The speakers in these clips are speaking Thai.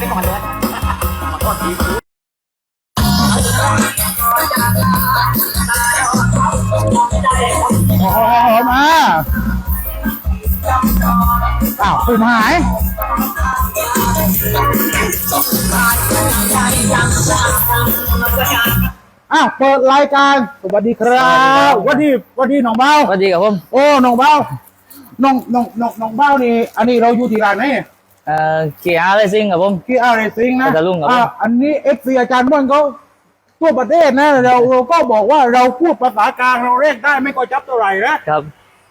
ไปก่อนเลยขอโทษทีโอ้โหมาอ้าวปืนหายอ้าวเปิดรายการสวัสดีครับสวัสดีสวัสดีน้องเบ้าสวัสดีครับผมโอ้น้องเบ้าน้องน้องน้องน้องเบ้านี่ อันนี้เราอยู่ที่ร้านไหน เอ่อเกียร์อะไรซิงครับผมที่อาร์เรซิงนะพัทลุงครับอ่าอันนี้เอฟซีอาจารย์ม่วนเขาทั่วประเทศนะเราเราก็บอกว่าเราพูดภาษากลางเราเรียกได้ไม่ก็จับเท่าไหร่นะครับ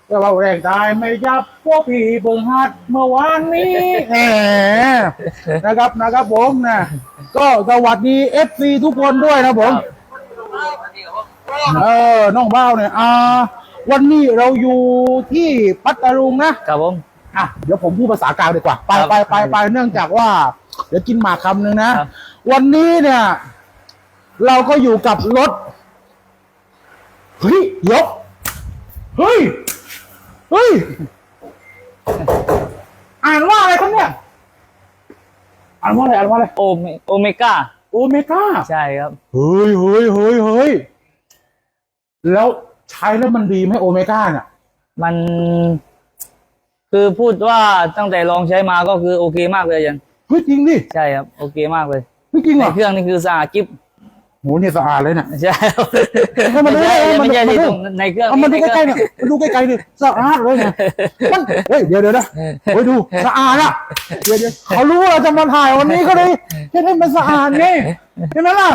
แต่ว่าแรงตายไม่ยับพวกพี่เบิ่งหัดเมื่อวานนี้แหมนะครับนะครับผมนะก็สวัสดีเอฟซีทุกคนด้วยนะผมเออน้องเบ้าเนี่ยอ่า วันนี้เราอยู่ที่พัทลุงนะ ครับผม อะเดี๋ยวผมพูดภาษากลางดีกว่า ไปครับไปไปไปเนื่องจากว่า เดี๋ยวกินหมากคำหนึ่งนะ ครับ วันนี้เนี่ย เราก็อยู่กับรถ เฮ้ยยก เฮ้ย เฮ้ย อ่านว่าอะไรครับเนี่ย อ่านว่าอะไร อ่านว่าอะไร โอเมโอเมก้าโอเมก้า ใช่ครับ เฮ้ยเฮ้ยเฮ้ยเฮ้ยแล้วใช้แล้วมันดีไหมโอเมก้าเนี่ย มัน คือพูดว่าตั้งแต่ลองใช้มาก็คือโอเคมากเลยอาจันเฮ้ยจริงดิใช่ครับโอเคมากเลยเฮ้ยจริงเหในรอเครื่องนี่คือสะอาดกิ๊บโหเนี่ยสะอาดเลยเนี่ยใช่ครับให้มันดูไม่ใช่ให้มันไม่ใช่มันที่ดูตรงในเครื่องเอามาดูใกล้ๆเนี่ยมาดูใกล้ๆดิสะอาดเลยเนี่ยมันเฮ้ยเดี๋ยวเดี๋ยวนะเฮ้ยดูสะอาดอะเดี๋ยวเดี๋ยวเขารู้ว่าเราจะมาถ่ายวันนี้เขาเลยจะให้มันสะอาดไงเห็นไหมล่ะ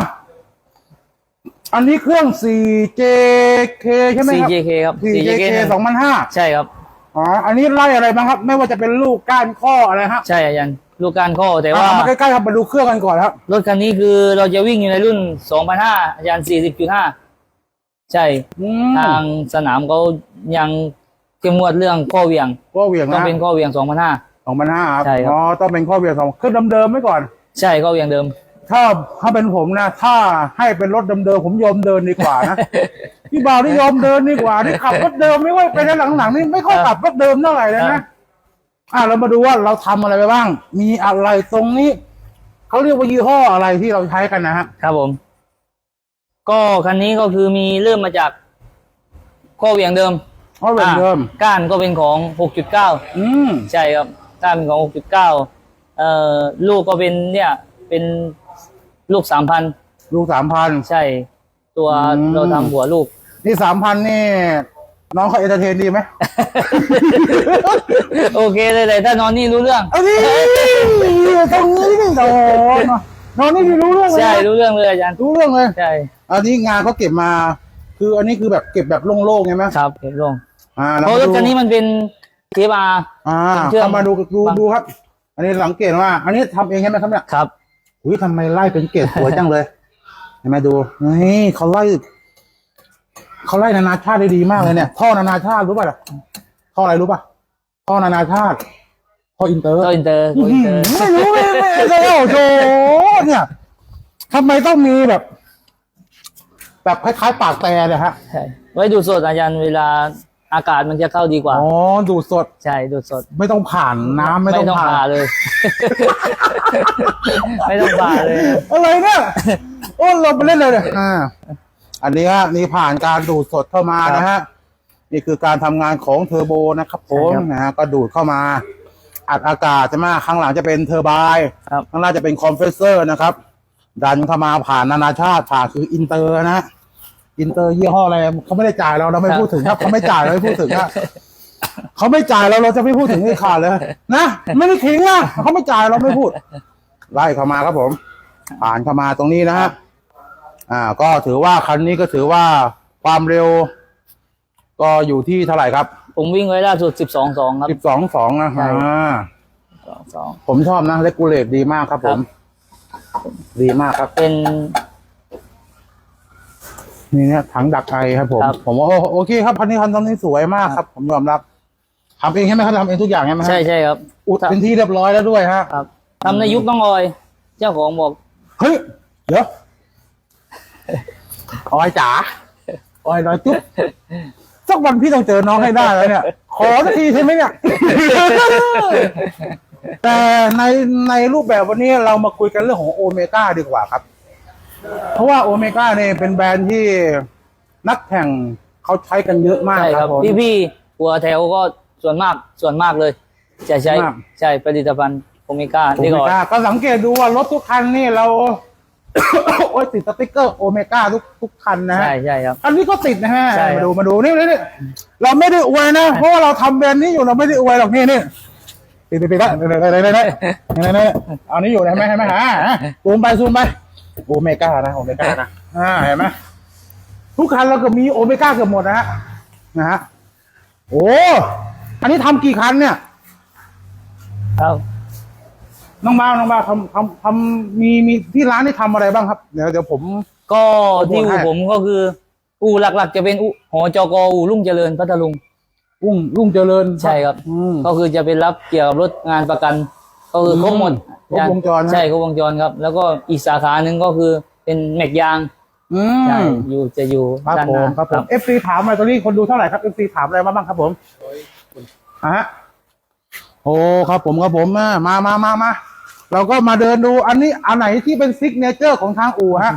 อันนี้เครื่อง 4JK ใช่ไหมครับ CJK ครับ 4JK สองพันห้าใช่ครับ อ๋อ อันนี้ไล่อะไรบ้างครับ ไม่ว่าจะเป็นลูกก้านข้ออะไรฮะใช่อาจันลูกการข้อแต่ว่าเอามาใกล้ๆครับมาดูเครื่องกันก่อนครับรถคันนี้คือเราจะวิ่งอยู่ในรุ่น2005อาจารย์40.5 ใช่อืทามงสนามเขายังเข้มงวดเรื่องข้อเหวี่ยงข้อเหวี่ยงต้องนะเป็นข้อเหวี่ยง2005สองพันห้าครับใช่ครับอ๋อต้องเป็นข้อเหวี่ยงสองเครื่องเดิมๆไว้ก่อน ใช่ข้อเหวี่ยงเดิม ถ้าถ้าเป็นผมนะ ถ้าให้เป็นรถเดิมๆผมยอมเดินดีกว่านะพี่บ่าวนี่ยอมเดินดีกว่าที่ขับรถเดิมไม่ว่าไปในหลังๆนี่ไม่ค่อยขับรถเดิมเท่าไหร่เลยครันะบอะเรามาดูว่าเราทำอะไรไปบ้าง มีอะไรตรงนี้เขาเรียกว่ายี่ห้ออะไรที่เราใช้กันนะฮะครับผม ก็คันนี้ก็คือมีเริ่มมาจากข้อเหวี่ยงเดิมเพราะเป็นเดิมอ่าก้านก็เป็นของ6.9อืมใช่ครับก้านเป็นของ6.9เอ่อลูกก็เป็นเนี่ย เป็น ลูก3,000ลูกสามพัน ใช่ ตัวอืม เราทำหัวลูก นี่สามพันนี่ น้องเขาเอนเตอร์เทนดีไหม โอเคเลยเลยถ้านอนนี่รู้เรื่อง อันนี้ตรงนี้นี่โอ้โหน้องนี่รู้เรื่องเลยใช่นะรู้เรื่องเลยอาจารย์รู้เรื่องเลย ใช่อันนี้งานเขาเก็บมา คืออันนี้คือแบบเก็บแบบโล่งๆใช่ไหมครับเห็นลงอ่าเพราะรถคันนี้มันเป็นเทปอาอ่าเป็นเครื่อง เข้ามาดูดูดูครับ อันนี้สังเกตว่า อันนี้ทำเองใช่ไหมครับเนี่ย ครับ อุ้ยทำไมไล่เป็นเกรดสวยจังเลยเห็นไหมดูนี่เขาไล่เขาไล่นานาชาติได้ดีมากเลยเนี่ยท่อนานาชาติรู้ป่ะท่ออะไรรู้ป่ะท่อนานาชาติท่ออินเตอร์ก็อินเตอร์ก็อินเตอร์ไม่รู้ไม่ไม่ไม่โอ้โหเนี่ยทำไมต้องมีแบบ แบบคล้ายๆปากแต่เนี่ยฮะใช่ไว้ดูดสดอาจารย์เวลา อากาศมันจะเข้าดีกว่า อ๋อ ดูดสด ใช่ดูดสด ไม่ต้องผ่านน้ำไม่ต้องผ่าผ่านเลย ไม่ต้องผ่าเลย อะไรเนี่ย โอ้เราไปเล่นเลยเนี่ยอ่า อันนี้ฮะนี่ผ่านการดูดสดเข้ามานะฮะ นี่คือการทำงานของเทอร์โบนะครับผมใช่ครับนะฮะ ก็ดูดเข้ามา อัดอากาศใช่ไหมข้างหลังจะเป็นเทอร์ไบน์ครับข้างหน้าจะเป็นคอมเพรสเซอร์นะครับ ดันเข้ามาผ่านนานาชาติผ่านคืออินเตอร์นะฮะ อินเตอร์ยี่ห้ออะไรเขาไม่ได้จ่ายเราเราไม่พูดถึงครับเขาไม่จ่ายเราไม่พูดถึงนะเขาไม่จ่ายเราเราจะไม่พูดถึงนี่ขาดเลยนะไม่ได้ทิ้งนะเขาไม่จ่ายเราไม่พูดไล่เข้ามาครับผม ผ่านเข้ามาตรงนี้นะฮะอ่า ก็ถือว่าคันนี้ก็ถือว่าความเร็ว ก็อยู่ที่เท่าไหร่ครับ ผมวิ่งไว้ล่าสุดสิบสองสองครับสิบสองสองนะใช่อ่าสองสองผมชอบนะเลกูเลตดีมากครับผม ดีมากครับเป็น นี่เนี่ยถังดักไอครับผม ครับ ผมว่าโอโอเคครับคันนี้คันนี้สวยมากครับ ผมยอมรับทำเองใช่ไหมครับทำเองทุกอย่างใช่ไหมฮะใช่ใช่ครับอุดเป็นที่เรียบร้อยแล้วด้วยฮะ ครับทำในยุคน้องออย เจ้าของบอก เฮ้ย เดี๋ยวออยจ๋าออยน้อยจุ๊บสักวันพี่ต้องเจอน้องให้ได้แล้วเนี่ย ขอสักทีใช่ไหมเนี่ย แต่ในในรูปแบบวันนี้เรามาคุยกันเรื่องของโอเมก้าดีกว่าครับ เพราะว่าโอเมก้าเนี่ยเป็นแบรนด์ที่นักแข่งเขาใช้กันเยอะมากใช่คครัรับบผม พี่พี่ๆหัวแถวก็ส่วนมากส่วนมากเลย จะใช้มาก ใช่ผลิตภัณฑ์โอเมก้าโอนี่เมก่อนก้าก็สังเกตดูว่ารถทุกคันนี่เรา โอ้ยติดสติ๊กเกอร์โอเมก้าทุกทุกคันนะฮะ ใช่ใช่ครับ อันนี้ก็ติดนะฮะ ใช่ครับ มาดูมาดูนี่นี่นี่เราไม่ได้อวยนะ เพราะว่าเราทำแบรนด์นี้อยู่เราไม่ได้อวยหรอกนี่นี่ติดติดติดละนี่นี่นี่นี่นี่นี่เอานี้อยู่เห็นไหมเห็นไหมฮะซูมไปซูมไป โอเมก้านะโอเมก้านะอ่าเห็นไหมทุกคันเราก็มีโอเมก้าเกือบหมดนะฮะนะฮะโอ้อันนี้ทำกี่คันเนี่ยครับน้องบ้าวน้องบ้าวทำทำทำมีมีที่ร้านนี่ทำอะไรบ้างครับ เดี๋ยวเดี๋ยวผม ก็ที่ขอบคุณอู่ให้ผมก็คือ อู่หลักๆ จะเป็นอู่หอจกอู่รุ่งเจริญพัทลุงอุ้งลุงเจริญใช่ครับอืมก็คือจะเป็นรับเกี่ยวกับรถงานประกัน ก็คือครบหมดค รบวงจรนะใช่ครบวงจรครับ แล้วก็อีกสาขาหนึ่งก็คือเป็นแม็กยางอืใช่มอยู่จะอยู่ครับด้านผหมน้าครับผม FC ถามมาตอนนี้คนดูเท่าไหร่ครับ FC ถามอะไรมาบ้างครับผมอะฮะโอ้ครับผมครับผมอะมามามามาเราก็มาเดินดูอันนี้อันไหนที่เป็นซิกเนเจอร์ของทางอู่ฮะ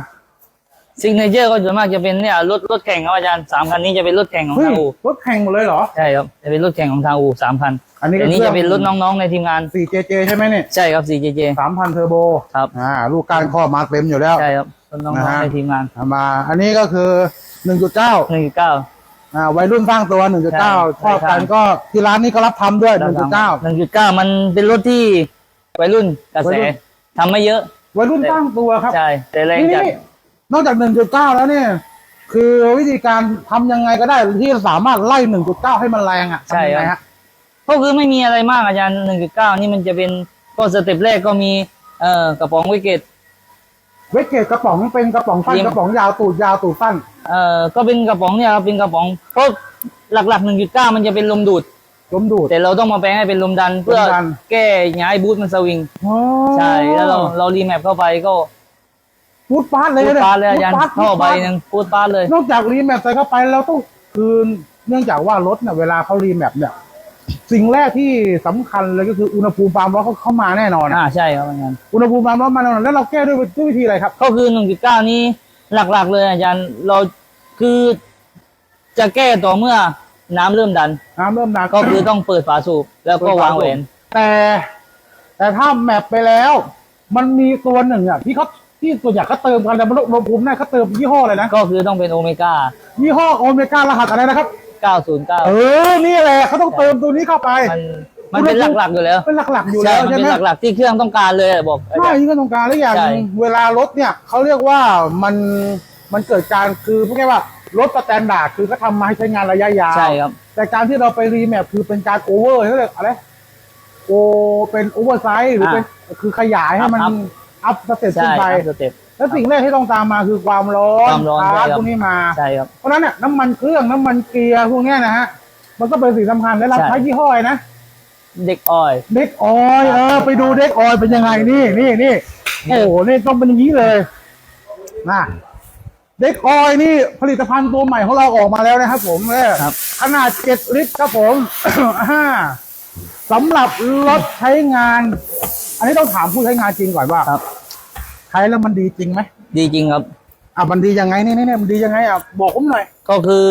ซิงเนเจอร์ก็ส่วนมากจะเป็นเนี่ยรถรถแข่งครับอาจารย์สามคันนี้จะเป็นรถแข่งของเฮ้ยทางอู่รถแข่งหมดเลยเหรอ ใช่ครับจะเป็นรถแข่งของทางอู่สามคันอันนี้ก็อันนี้เครื่จะองเป็นรถน้องๆในทีมงาน 4JJ ใช่ไหมเนี่ยใช่ครับ 4JJ สามพันเทอร์โบครับ อ่าลูกการข้อมาเต็มอยู่แล้ว ใช่ครับรถน้องนะฮะ ๆในทีมงานอะมา อันนี้ก็คือ 1.9หนึ่งจุดเก้าอ่าวัยรุ่นสร้างตัว1.9ใช่ชอบกันใช่ก็ที่ร้านนี้ก็รับทำด้วย 1.9หนึ่งจุดเก้ามันเป็นรถที่วัยรุ่นกระวัแสยรุ่น ทำไม่เยอะ วัยรุ่นสร้างตัวครับ ใช่ แต่แรงนี่จัดนี่ นอกจาก 1.9 แล้วเนี่ย คือวิธีการทำยังไงก็ได้ที่สามารถไล่ 1.9 ให้มันแรงอะใช่ทำยังไงครัฮะบก็คือไม่มีอะไรมากอาจารย์หนึ่งจุดเก้านี่มันจะเป็นก็สเต็ปแรกก็มีเอ่อกระป๋องวิกเกต เวกเกตกระป๋องเป็นกระป๋องสั้นยิงกระป๋องยาวตูดยาวตูดสั้นเอ่อก็เป็นกระป๋องเนี่ยครับเป็นกระป๋องเพราะหลักๆหนึ่งจุดเก้ามันจะเป็นลมดูด ลมดูด แต่เราต้องมาแปลงให้เป็นลมดัน เพื่อลมดัน แก้ย้ายบูทมันสวิง อ๋อใช่แล้วเราเรารีแมปเข้าไปก็ พูดปาดเลยพูดนะปาดเลยอาจารย์พูดปดท่อใบพูดปดหนึ่งพูดปาดเลย นอกจากรีแมปใส่เข้าไปเราต้องคือเนื่องจากว่ารถเนี่ยเวลาเขารีแมปเนี่ยสิ่งแรกที่สำคัญเลยก็คืออุณหภูมิความร้อนเขาเข้ามาแน่นอนอ่าใช่ครับอาจารย์อุณหภูมิความร้อนมาแน่นอนแล้วเราแก้ด้วยด้วยวิธีอะไรครับ ก็คือหนึ่งจุดเก้านี้หลักๆ เลยอาจารย์เราคือจะแก้ต่อเมื่อน้ำเริ่มดัน น้ำเริ่มดันก็คือต้องเปิดฝาสูบแล้วก็วางแหวนแต่ แต่ถ้าแมปไปแล้ว มันมีตัวหนึ่งอะที่เขา ที่ตัวอย่างเขาเติมกันแต่มันอุณหภูมิเนี่ยเขาเติมยี่ห้ออะไรนะก็คือต้องเป็นโอเมก้ายี่ห้อโอเมก้ารหัสอะไรนะครับ909เออนี่แหละเขาต้องเติมตัวนี้เข้าไป มันมันเป็นหลักๆอยู่แล้วเป็นหลักๆอยู่ใช่แล้วมันใช่เป็นไหมหลักๆที่เครื่องต้องการเลยอะบอกอาใช่จารย์ที่ก็ต้องการแล้วอย่างหนึ่งใช่เวลารถเนี่ยเขาเรียกว่ามันมันเกิดการคือพูดง่ายๆว่ารถสแตนดาร์ดคือเขาทำมาให้ใช้งานระยะยาว ใช่ครับ แต่การที่เราไปรีแมปคือเป็นการโอเวอร์เขาเรียกอะไรโอเป็นโอเวอร์ไซส์หรือเป็นคือขยายให้มันอัพ อัพสเต็ปขึ้ใช่นไป ครับสเต็ป แล้วสิ่งแรกที่ต้องตามมาคือความร้อนความร้อนชาร์จใช่ครับ พวกนี้มา ใช่ครับ เพราะฉะนั้นเนี่ยน้ำมันเครื่องน้ำมันเกียร์พวกเนี้ยนะฮะ มันก็เป็นสิ่งสำคัญและเราใช่ ใช้ยี่ห้ออะไรนะ เด็กออย เด็กออยเออไปดูเด็กออยเป็นยังไงนี่นี่นี่โอ้โหนี่ต้องเป็นอย่างนี้เลยนะเด็กออยนี่ผลิตภัณฑ์ตัวใหม่ของเราออกมาแล้วนะครับ ผมเออครับ ขนาดเจ็ดลิตรครับผมอ่าสำหรับรถใช้งาน อันนี้ต้องถามผู้ใช้งานจริงก่อนว่า ครับ ใช้แล้วมันดีจริงไหมดีจริงครับ อะมันดียังไงนี่นี่นี่มันดียังไงอะบอกผมหน่อย ก็คือ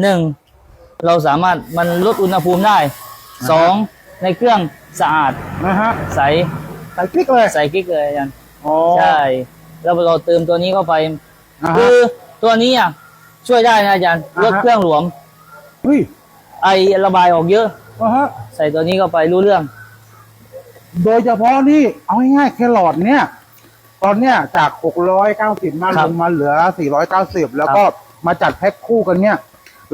หนึ่งเราสามารถมันลดอุณหภูมิได้สองในเครื่องสะอาดนะฮะใสใส่คลิกเลยใสกิ๊กเลยอาจารย์อ๋อใช่แล้วเราเติมตัวนี้เข้าไปอ่าคืฮะอตัวนี้อะช่วยได้นะอาจารย์อ่าฮะลดเครื่องหลวม เฮ้ยไอระบายออกเยอะ อ่าฮะ ใส่ตัวนี้เข้าไปรู้เรื่อง โดยเฉพาะนี่เอาง่ายๆแครอทเนี่ย ตอนเนี้ยจาก 690 มาครัลบงมาเหลือ 490 แล้วก็มาจัดแพ็คคู่กันเนี่ย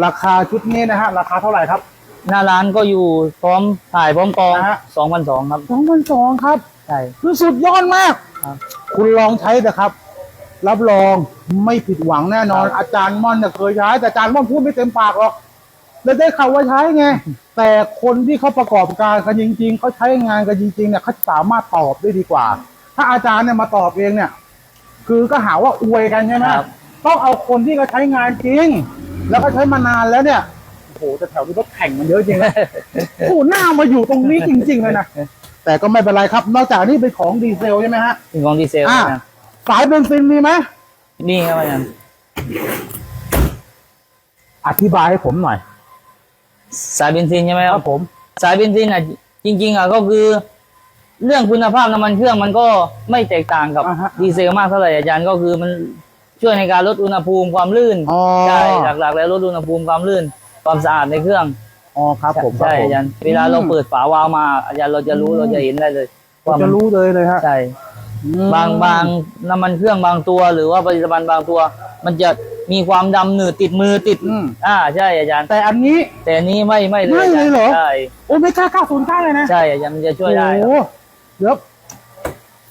ราคาชุดนี้นะฮะ ราคาเท่าไหร่ครับ หน้าร้านก็อยู่พร้อมถ่ายพร้อมกองอ่าฮะ สองพันสองครับ2,200 ครับ ใช่ คือสุดยอดมาก ครับคุณลองใช้นะครับ รับรองไม่ผิดหวังแน่นอน ครับ อาจารย์ม่อนเนี่ยเคยใช้แต่อาจารย์ม่อนพูดไม่เต็มปากหรอกแล้วได้ข่าวว่าใช้ไง แต่คนที่เขาประกอบการกันจริง ๆ เขาใช้งานกันจริงๆเนี่ยเขาสามารถตอบได้ดีกว่า ถ้าอาจารย์เนี่ยมาตอบเองเนี่ย คือก็หาว่าอวยกันใช่ไหมครับต้องเอาคนที่เขาใช้งานจริง แล้วก็ใช้มานานแล้วเนี่ยโอ้โหแต่แถวนี้รถแข่งมันเยอะจริงนะโอ้โหหน้ามาอยู่ตรงนี้จริง ๆ เลยนะแต่ก็ไม่เป็นไรครับ นอกจากนี้เป็นของดีเซลใช่ไหมฮะเป็นของดีเซลอ่าอาจารย์สายเบนซินมีไหมนี่ครับอาจารย์อธิบายให้ผมหน่อย สายเบนซินใช่ไหมคครัรับบผม สายเบนซินอะจริงๆอะก็คือ เรื่องคุณภาพน้ำมันเครื่องมันก็ไม่แตกต่างกับอ่าฮะ ดีเซลมากเท่าไหร่อาจารย์ก็คือมันช่วยในการลดอุณหภูมิความลื่นอ๋อใช่หลักๆ แล้วลดอุณหภูมิความลื่น ความสะอาดในเครื่อง อ๋อครับผมใช่คบผมอาจารย์เวลาเราเปิดฝาวาล์วมาอาจารย์เราจะรู้เราจะเห็นได้เลยผมจะมันรู้เลยเลยฮะใช่อืมบางบางน้ำมันเครื่องบางตัว หรือว่าผลิตภัณฑ์บางตัว มันจะมีความดำหนืดติดมือติด อืมอ่าใช่อาจารย์แต่อันนี้ แต่อันนี้ไม่ไม่เลยไม่เลยเหรอ ใช่โอเมก้า909เลยนะใช่อาจารย์มันจะช่วยได้คโอ้รับโห เดี๋ยว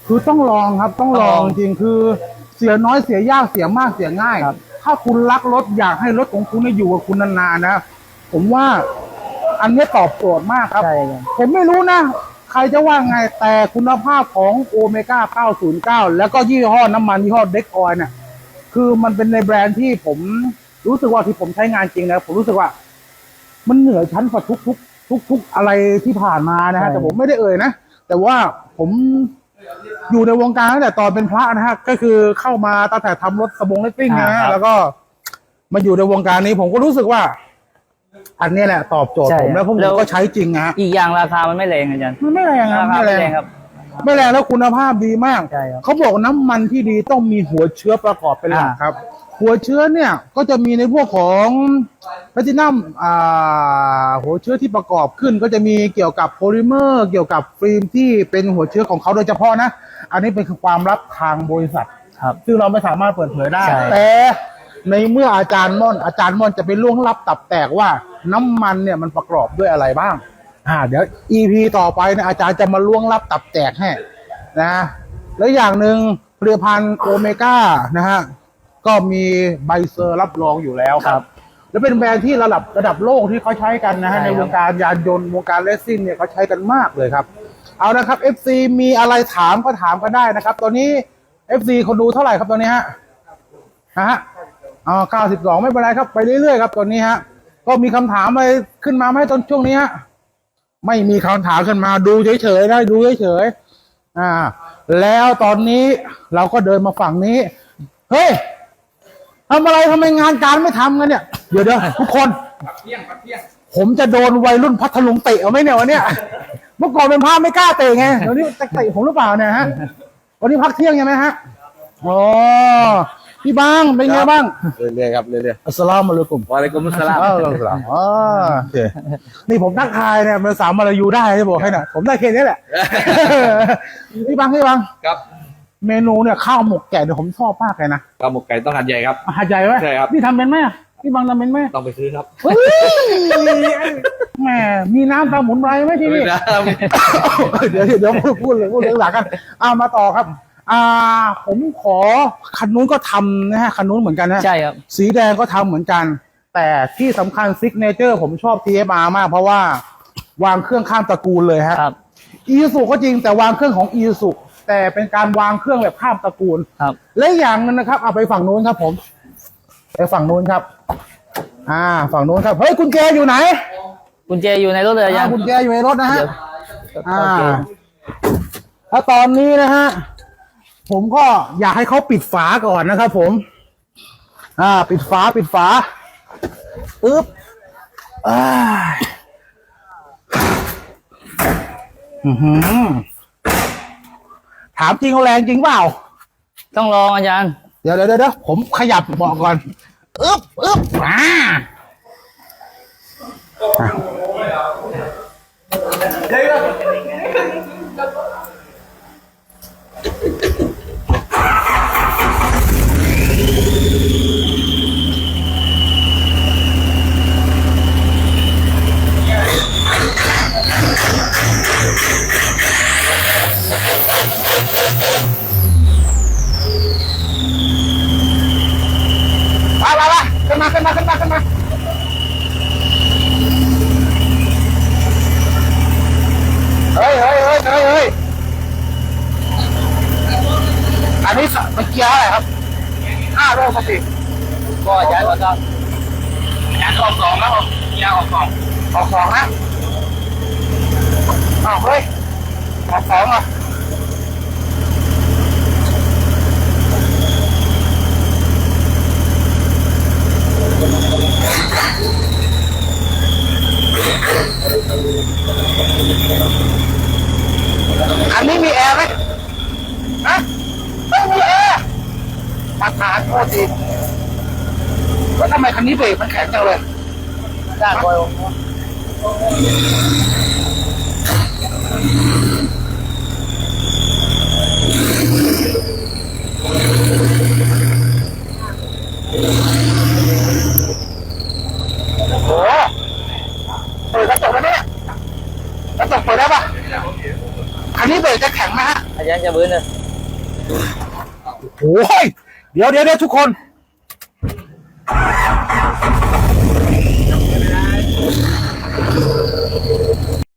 คือต้องลองครับ ต้องลองต้องลองจริงๆคือเสียน้อยเสียยากเสียมากเสียง่ายครับถ้าคุณรักรถอยากให้รถของคุณเนี่ยอยู่กับคุณนานๆนะ ผมว่าอันนี้ตอบโจทย์มากครับใช่อาจารย์ผมไม่รู้นะ ใครจะว่าไงแต่คุณภาพของโอเมก้า 909 แล้วก็ยี่ห้อน้ำมันยี่ห้อเด็กออยเนี่ยคือมันเป็นในแบรนด์ที่ผมรู้สึกว่าที่ผมใช้งานจริงนะผมรู้สึกว่า มันเหนือชั้นกว่าทุกทุกทุกทุกๆอะไรที่ผ่านมานะฮะใช่แต่ผมไม่ได้เอ่ยนะ แต่ว่าผมอยู่ในวงการตั้งแต่ตอนเป็นพระนะฮะ ก็คือเข้ามาตั้งแต่ทำรถสบงเลสซิ่งนะฮะแล้วก็มาอยู่ในวงการนี้ผมก็รู้สึกว่า อันนี้แหละตอบโจทย์ใช่ผมแล้วผมก็ใช้จริงนะฮะอีกอย่างราคามันไม่แรงอาจารย์มันไม่แรงนะราคาไม่ไม่แรแรงงครับ ไม่แรงแล้วคุณภาพดีมาก ใช่ครับ เขาบอกน้ำมันที่ดีต้องมีหัวเชื้อประกอบเป็นหลักอ่าครับ หัวเชื้อเนี่ยก็จะมีในพวกของแพลตินัมอ่าหัวเชื้อที่ประกอบขึ้น ก็จะมีเกี่ยวกับโพลิเมอร์ เกี่ยวกับฟิล์มที่เป็นหัวเชื้อของเขาโดยเฉพาะนะ อันนี้เป็นความลับทางบริษัท ครับซึ่งเราไม่สามารถเปิดเผยได้ ใช่ แต่ในเมื่ออาจารย์ม่อนอาจารย์ม่อนจะไปล่วงลับตับแตกว่าน้ำมันเนี่ยมันประกอบด้วยอะไรบ้าง อ่า เดี๋ยว EP ต่อไปเนี่ยอาจารย์จะมาล่วงลับตับแตกให้นะ แล้วอย่างหนึ่งผลิตภัณฑ์โอเมก้านะฮะ ก็มีใบเซอร์รับรองอยู่แล้วครับ แล้วเป็นแบรนด์ที่ระดับระดับโลกที่เขาใช้กันนะฮะใช่ในครับ วงการยานยนต์วงการเลสซิ่งเนี่ยเขาใช้กันมากเลยครับ เอานะครับ FC มีอะไรถามก็ถามกันได้นะครับ ตอนนี้ FC คนดูเท่าไหร่ครับตอนนี้ฮะฮะอ๋อ92 ไม่เป็นไรครับ ไปเรื่อยๆครับตอนนี้ฮะ ก็มีคำถามอะไรขึ้นมาไหมตอนช่วงนี้ฮะ ไม่มีคำถามขึ้นมาดูเฉยๆได้ดูเฉยๆอ่า แล้วตอนนี้เราก็เดินมาฝั่งนี้ เฮ้ย ทำอะไรทำไมงานการไม่ทำกันเนี่ย เดี๋ยวเดี๋ยวทุกคนผมจะโดนวัยรุ่นพัทลุงเตะเอาไหมเนี่ยวันเนี้ยเมื่อก่อนเป็นภาพไม่กล้าเตะไงเดี๋ยวนี้จะเตะผมหรือเปล่าเนี่ยฮะวันนี้พักเที่ยงใช่ไหมฮะอ๋อพี่บางเป็นไงบ้างเรื่อยๆครับเรื่อยอัสสลามุอะลัยกุมๆวะอะลัยกุมุสสลามอ้าวอัสสลามอ๋อโอเคนี่ผมทักทายเนี่ยภาษามาลายูได้จะบอกให้นะผมได้แค่นี้แหละ พี่บางพี่บางครับ เมนูเนี่ยข้าวหมกแกะเนี่ยผมชอบมากเลยนะข้าวหมกไก่ต้องหัดใหญ่ครับอาหารใหญ่ไหมใช่ครับพี่ทำเป็นไหมพี่บางทำเป็นไหมต้องไปซื้อครับเฮ้ยแหมมีน้ำตาหมุนไรไหมที่นี่ เดี๋ยวเดี๋ยวพูดพูดเลยพูดเรื่องหลักกันอ่ามาต่อครับ อ่า ผมขอคันนู้นก็ทำนะฮะคันนู้นเหมือนกันนะใช่ครับสีแดงก็ทำเหมือนกัน แต่ที่สำคัญซิกเนเจอร์ผมชอบ TFR มาก เพราะว่าวางเครื่องข้ามตระกูลเลยฮะครับ อีซูก็จริงแต่วางเครื่องของอีซู แต่เป็นการวางเครื่องแบบข้ามตระกูลครับ และอย่างหนึงนะครับ เอาไปฝั่งนู้นครับผมไปฝั่งนู้นครับ อ่า ฝั่งนู้นครับเฮ้ยกุญแจอยู่ไหนกุญแจอยู่ในรถเลยอาจาอ่ารย์กุญแจอยู่ในรถนะฮะ เดี๋ยวอ่า โอเคแล้วตอนนี้นะฮะ ผมก็อยากให้เขาปิดฝาก่อนนะครับผม อ่า ปิดฝาปิดฝาอึ๊บอ่าอือหือ ถามจริงเอาแรงจริงเปล่า ต้องลองอาจารย์ เดี๋ยวเดี๋ยวเดี๋ยวผมขยับเบาะก่อนอึ๊บอึ๊บอ่าไปไปไปขึ้นมาขึ้นมาขึ้นมาขึ้นมาเฮ้ยเฮ้ยเฮ้ยเฮ้ยเฮ้ยอันนี้สมันเกี ยร์อะไรครับห้าโลสติก็อาจารย์ก็ต้องงานออกสองแล้วผมยาออกสองออกสองนะอ้าวเฮ้ยออกสองอะอันนี้มีแอร์ไหมฮะไม่มีแอร์มาทานโทษทีแล้วทำไมคั นนี้เบรกมันแข็งจังเลยด้านบนโอ้โหเปิดกระจกแล้วเนี่ยกระจกเปิดได้ปะคันนี้เบรกจะแข็งไหมฮะอาจารย์จะบื้นเลยโอ้ยเดี๋ยวเดี๋ยวเดี๋ยวทุกคน